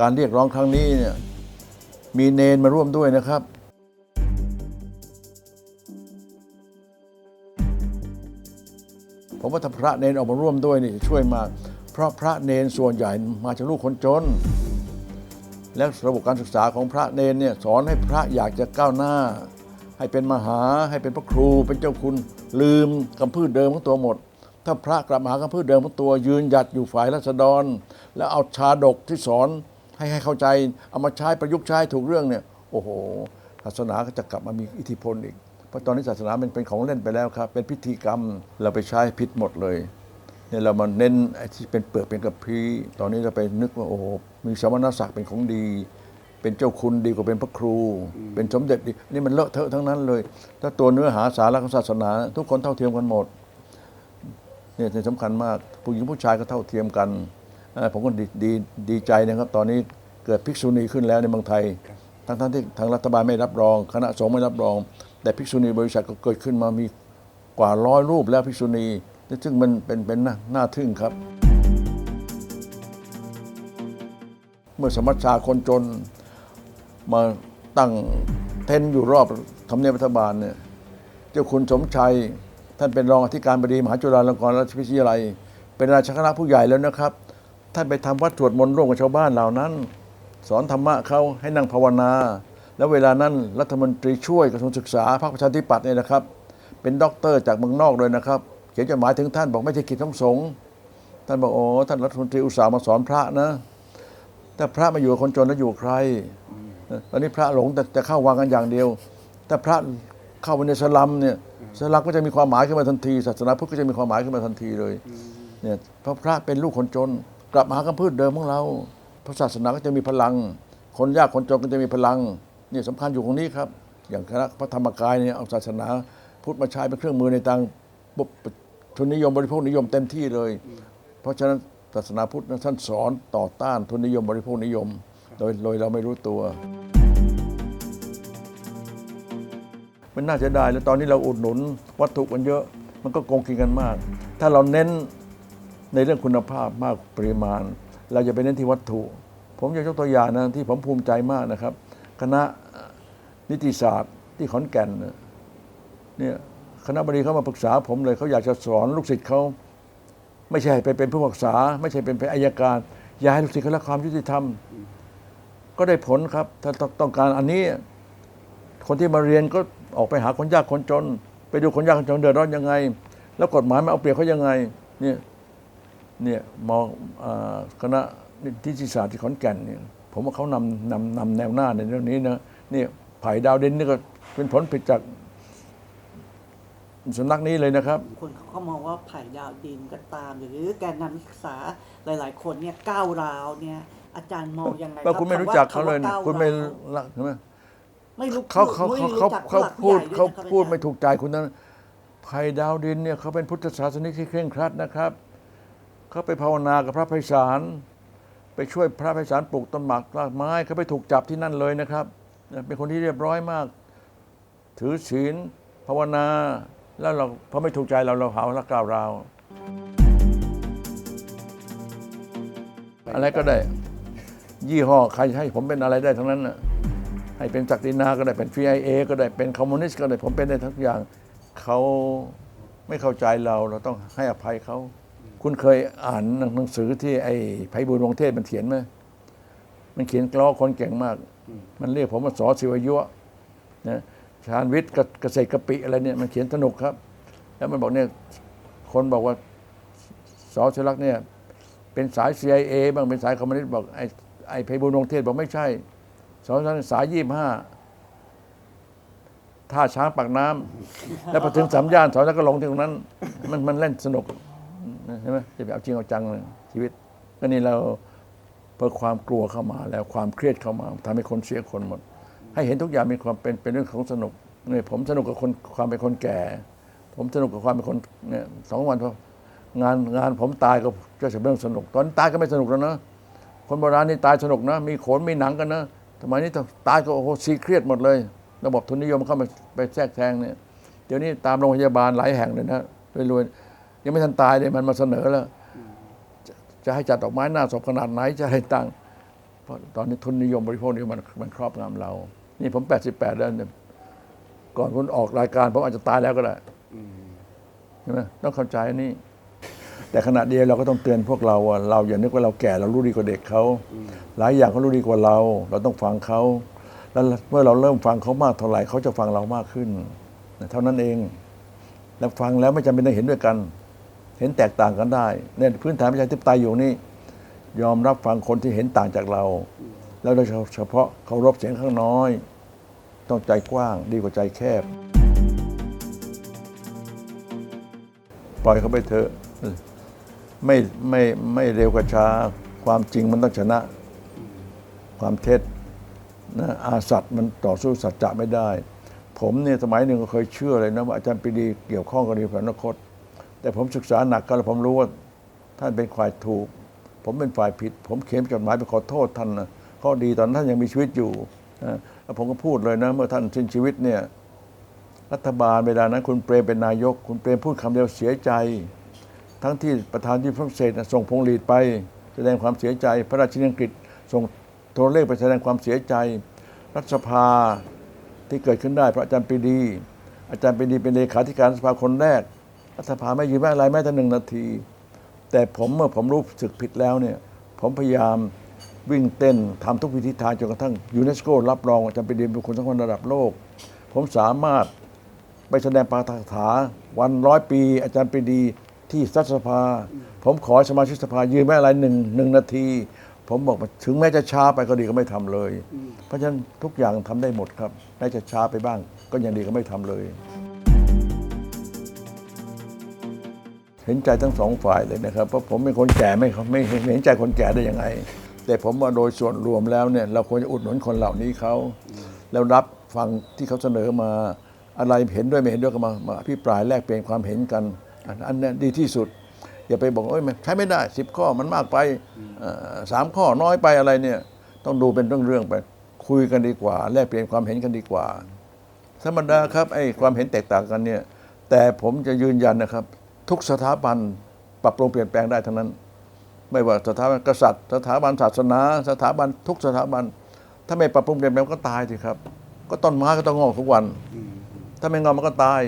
การเรียกร้องครั้งนี้เนี่ยมีเนนมาร่วมด้วยนะครับ ผมว่าถ้าพระเนนออกมาร่วมด้วยนี่ช่วยมาก เพราะพระเนนส่วนใหญ่มาจากลูกคนจน และระบบการศึกษาของพระเนนเนี่ยสอนให้พระอยากจะก้าวหน้า ให้เป็นมหาให้เป็นพระครูเป็นเจ้าคุณลืมคำพืชเดิมของตัวหมด ถ้าพระกลับมาหาคำพืชเดิมของตัวยืนหยัดอยู่ฝ่ายรัษฎร แล้วเอาชาดกที่สอน ให้ให้เข้าใจเอามาใช้ประยุกต์ใช้ถูกเรื่องเนี่ยโอ้โห ศาสนาก็จะกลับมามีอิทธิพลอีก เพราะตอนนี้ศาสนามันเป็นของเล่นไปแล้วครับ เป็นพิธีกรรมเราไปใช้ผิดหมดเลยเนี่ยเรามาเน้นไอ้ที่เป็นเปลือกเป็นกระพี้ตอนนี้เราไปนึกว่าโอ้โหมีสมณศักดิ์เป็นของดี เป็นเจ้าคุณดีกว่าเป็นพระครู เป็นสมเด็จดีนี่มันเลอะเทอะทั้งนั้นเลย ถ้าตัวเนื้อหาสาระของศาสนา ทุกคนเท่าเทียมกันหมดเนี่ยสำคัญมากผู้หญิงผู้ชายก็เท่าเทียมกัน ผมก็ดีดีดีใจนะครับ ตอนนี้เกิดภิกษุณีขึ้นแล้วในเมืองไทย ทั้งทั้งที่ทางรัฐบาลไม่รับรอง คณะสงฆ์ไม่รับรอง แต่ภิกษุณีบริษัทก็เกิดขึ้นมามีกว่าร้อยรูปแล้วภิกษุณีซึ่งมันเป็นเป็นน่าน่าทึ่งครับ เมื่อสมัชชาคนจนมาตั้งเทนท์อยู่รอบทำเนียบรัฐบาลเนี่ยเจ้าคุณสมชัย ท่านเป็นรองอธิการบดีมหาจุฬาลงกรณราชวิทยาลัย เป็นราชคณะผู้ใหญ่แล้วนะครับ ท่านไปทำวัดสวดมนต์ร่วมกับชาวบ้านเหล่านั้น สอนธรรมะเขาให้นั่งภาวนา แล้วเวลานั้นรัฐมนตรีช่วยกระทรวงศึกษาพรรคประชาธิปัตย์เนี่ยนะครับ เป็นด็อกเตอร์จากเมืองนอกเลยนะครับ เขียนจดหมายถึงท่านบอกไม่ใช่กิจของสงฆ์ท่านบอกโอ้ท่านรัฐมนตรีอุตส่าห์มาสอนพระนะ แต่พระมาอยู่กับคนจนแล้วอยู่ใครตอนนี้พระหลงแต่จะเข้าวังกันอย่างเดียว แต่พระเข้าไปในสลัมเนี่ยสลัมก็จะมีความหมายขึ้นมาทันที ศาสนาพุทธก็จะมีความหมายขึ้นมาทันทีเลยเนี่ยเพราะพระเป็นลูกคนจน กลับมาหาคำพืชเดิมของเราพระศาสนาก็จะมีพลัง คนยากคนจนก็จะมีพลังนี่สำคัญอยู่ตรงนี้ครับ อย่างคณะพระธรรมกายเนี่ยเอาศาสนาพุทธมาใช้เป็นเครื่องมือในทางทุนนิยมบริโภคนิยมเต็มที่เลย เพราะฉะนั้นศาสนาพุทธนั้นท่านสอนต่อต้านทุนนิยมบริโภคนิยม โดยโดยเราไม่รู้ตัวมันน่าจะได้แล้วตอนนี้เราอุดหนุนวัตถุกันเยอะ มันก็โกงกินกันมาก ถ้าเราเน้น ในเรื่องคุณภาพมากปริมาณ เราจะไปเน้นที่วัตถุ ผมจะยกตัวอย่างนะที่ผมภูมิใจมากนะครับ คณะนิติศาสตร์ที่ขอนแก่นเนี่ยคณะบดีเขามาปรึกษาผมเลยเขาอยากจะสอนลูกศิษย์เขาไม่ใช่ไปเป็นผู้ปรึกษา ไม่ใช่เป็นเป็นอายการ อย่าให้ลูกศิษย์เขาละความยุติธรรม ก็ได้ผลครับ ถ้าต้องการอันนี้ คนที่มาเรียนก็ออกไปหาคนยากคนจน ไปดูคนยากคนจนเดือดร้อนยังไง แล้วกฎหมายมันเอาเปรียบเขายังไง เนี่ย เนี่ยมองอาคณะนิติศาสตร์ที่ขอนแก่นเนี่ยผมว่าเขานำนำนำแนวหน้าในเรื่องนี้นะเนี่ยไผ่ดาวเด่นนี่ก็เป็นผลผิดจากสำนักนี้เลยนะครับ คนเขาก็มองว่าไผ่ดาวดินก็ตาม หรือแกนนำนักศึกษาหลาย ๆ คนเนี่ยก้าวร้าวเนี่ย อาจารย์มองยังไงว่าคุณไม่รู้จักเขาเลยคำนะว่ก้วคุณไม่ร้าวรักใช่ไหมไม่รู้เขาเขาไม่เขารู้เขาจักเขาผู้หลักพูดผู้ใหญ่เขาด้วยนะครับพูดอาจารย์ไม่ถูกใจคุณนั้นภัยดาวดินเนี่ยเขาเป็นพุทธศาสนิกที่เคร่งครัดนะครับ เขาไปภาวนากับพระไพศาลไปช่วยพระไพศาลปลูกต้นหมากรากไม้เขาไปถูกจับที่นั่นเลยนะครับ เป็นคนที่เรียบร้อยมาก ถือศีลภาวนา แล้วเราพอไม่ถูกใจเราเราหาว่าเรากล่าวราวอะไรก็ได้ ยี่ห้อใครให้ผมเป็นอะไรได้ทั้งนั้นน่ะให้เป็นศักดินาก็ได้เป็น CIA ก็ได้เป็นคอมมิวนิสต์ก็ได้ผมเป็นได้ทั้งอย่างเขาไม่เข้าใจเราเราต้องให้อภัยเขา คุณเคยอ่านหนังสือที่ไอ้ไพบุญวงเทศมันเขียนไหมมันเขียนกล้อคนเก่งมาก มันเรียกผมว่าสอศิวยุะนะชาญวิทย์กับเกษตรกะปิอะไรเนี่ยมันเขียนสนุกครับ แล้วมันบอกเนี่ยคนบอกว่าสอศิลักษ์เนี่ยเป็นสาย CIA บ้างเป็นสายคอมมิวนิสต์บอกไอ้ไอ้ไพบุญวงเทศบอกไม่ใช่สอนสายยี่ห้าท่าช้างปากน้ำแล้วพอถึงสามย่านสอนแล้วก็ลงที่ตรงนั้น มันมันเล่นสนุก ใช่ไหมจะไปเอาจริงเอาจังเลยชีวิตก็นี่เราเพิ่ความกลัวเข้ามาแล้วความเครียดเข้ามาทำให้คนเสียคนหมด ให้เห็นทุกอย่างมีความเป็นเป็นเรื่องของสนุกเนี่ยผมสนุกกับคนความเป็นคนแก่ ผมสนุกกับความเป็นคนเนี่ยสองวันพองานงานผมตายก็จะเป็นเรื่องสนุก ตอนนตายก็ไม่สนุกแล้วนะคนโบราณนี่ตายสนุกนะ มีโขนมีหนังกันนะสมัยนี้ตายก็โอ้โหซีเครียดหมดเลย ระบบทุนนิยมเข้ามาไปแทรกแซงเนี่ยเดี๋ยวนี้ตามโรงพยาบาลหลายแห่งเลยนะรวยๆ ยังไม่ทันตายเลยมันมาเสนอแล้วจะจะให้จัดดอกไม้หน้าศพขนาดไหนจะให้ตั้งพราะตอนนี้ทุนนิยมบริโภคนี่มันมันครอบงำเรา นี่ผม 88 แล้วเนี่ยก่อนคุณออกรายการผมอาจจะตายแล้วก็ได้ใช่ไหมต้องเข้าใจนี่ แต่ขณะเดียวเราก็ต้องเตือนพวกเราว่าเราอย่านึกว่าเราแก่เรารู้ดีกว่าเด็กเขาหลายอย่างเขารู้ดีกว่าเรา เราต้องฟังเขาแล้วเมื่อเราเริ่มฟังเขามากเท่าไหร่เขาจะฟังเรามากขึ้นเท่านั้นเอง แล้วฟังแล้วไม่จำเป็นต้องเห็นด้วยกัน เห็นแตกต่างกันได้เนี่ยพื้นฐานประชาธิปไตยอยู่นี่ยอมรับฟังคนที่เห็นต่างจากเรา แล้วโดยเฉพาะเคารพเสียงข้างน้อย ต้องใจกว้างดีกว่าใจแคบ ปล่อยเขาไปเถอะไม่ไม่ไม่เร็วกว่าช้า ความจริงมันต้องชนะ ความเท็จนะอาสัตมันต่อสู้สัจจะไม่ได้ ผมเนี่ยสมัยหนึ่งก็เคยเชื่อเลยนะว่าอาจารย์ปรีดีเกี่ยวข้องกับดีพระนคต แต่ผมศึกษาหนักก็แล้วผมรู้ว่าท่านเป็นฝ่ายถูก ผมเป็นฝ่ายผิด ผมเขียนจดหมายไปขอโทษท่านนะข้อดีตอนท่านยังมีชีวิตอยู่นะแล้วผมก็พูดเลยนะ เมื่อท่านสิ้นชีวิตเนี่ยรัฐบาลเวลานั้นคุณเปรมเป็นนายก คุณเปรมพูดคำเดียวเสียใจ ทั้งที่ประธานที่ฝรั่งเศสส่งพวงหรีดไป แสดงความเสียใจ พระราชินีอังกฤษส่งโทรเลขไปแสดงความเสียใจ รัฐสภาที่เกิดขึ้นได้ พระอาจารย์ปรีดี อาจารย์ปรีดีเป็นเลขาธิการสภาคนแรก สภาไม่ยืนแม้อะไรแม้แต่หนึ่งนาที แต่ผมเมื่อผมรู้สึกผิดแล้วเนี่ย ผมพยายามวิ่งเต้นทำทุกวิธีทางจนกระทั่งยูเนสโกรับรองอาจารย์ปรีดีเป็นคนสำคัญระดับโลก ผมสามารถไปแสดงปาฐกถาวันร้อยปี อาจารย์ปรีดีที่รัฐสภา ผมขอสมาชิกสภายืนไม่อะไรหนึ่งหนึ่งนาที ผมบอกว่าถึงแม้จะช้าไปก็ดีก็ไม่ทำเลย เพราะฉะนั้นทุกอย่างทำได้หมดครับแม้จะช้าไปบ้าง ก็ยังดีก็ไม่ทำเลย เห็นใจทั้งสองฝ่ายเลยนะครับเพราะผมเป็นคนแก่ไม่ไม่ไม่เห็นใจคนแก่ได้ยังไง แต่ผมว่าโดยส่วนรวมแล้วเนี่ยเราควรจะอุดหนุนคนเหล่านี้เขาแล้วรับฟังที่เขาเสนอมาอะไรเห็นด้วยไม่เห็นด้วยก็มามาอภิปรายแลกเปลี่ยนความเห็นกันอันนี้ดีที่สุด อย่าไปบอกว่าเอ้ยใช้ไม่ได้สิบข้อมันมากไปสามข้อน้อยไปอะไรเนี่ยต้องดูเป็นเรื่องๆไปคุยกันดีกว่า แลกเปลี่ยนความเห็นกันดีกว่าธรรมดาครับไอ้ความเห็นแตกต่างกันเนี่ยแต่ผมจะยืนยันนะครับ ทุกสถาบันปรับปรุงเปลี่ยนแปลงได้ทั้งนั้น ไม่ว่าสถาบันกษัตริย์ สถาบันศาสนา สถาบันทุกสถาบัน ถ้าไม่ปรับปรุงเปลี่ยนแปลงก็ตายสิครับ ก็ต้นไม้ก็ต้องงอกทุกวัน ถ้าไม่งอกมันก็ตาย